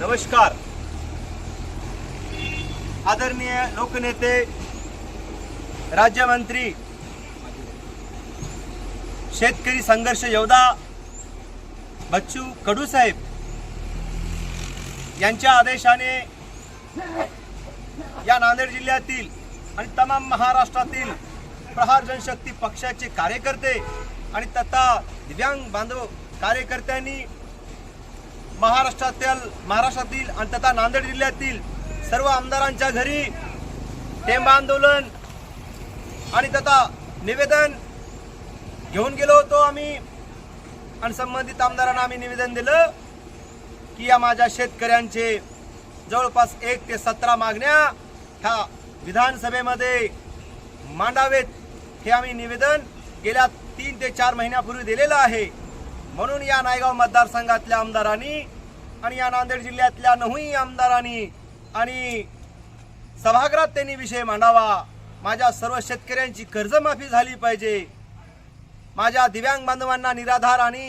नमस्कार. आदरणीय लोकनेते राज्यमंत्री शेतकरी संघर्ष योद्धा बच्चू कडू साहेब यांच्या आदेशाने या नांदेड जिल्ह्यातील आणि तमाम महाराष्ट्रातील प्रहार जनशक्ती पक्षाचे कार्यकर्ते आणि तथा दिव्यांग बांधव कार्यकर्त्यांनी महाराष्ट्रातील महाराष्ट्रातील आणि तथा नांदेड जिल्ह्यातील सर्व आमदारांच्या घरी टेंबा आंदोलन आणि तथा निवेदन घेऊन गेलो होतो आम्ही. आणि संबंधित आमदारांना आम्ही निवेदन दिलं की या माझ्या शेतकऱ्यांचे जवळपास एक ते सतरा मागण्या ह्या विधानसभेमध्ये मांडावेत हे आम्ही निवेदन गेल्या तीन ते चार महिन्यापूर्वी दिलेलं आहे. म्हणून या नायगाव मतदारसंघातल्या आमदारांनी आणि या नांदेड जिल्ह्यातल्या नऊही आमदारांनी आणि सभागृहात त्यांनी विषय मांडावा. माझ्या सर्व शेतकऱ्यांची कर्जमाफी झाली पाहिजे. माझ्या दिव्यांग बांधवांना निराधार आणि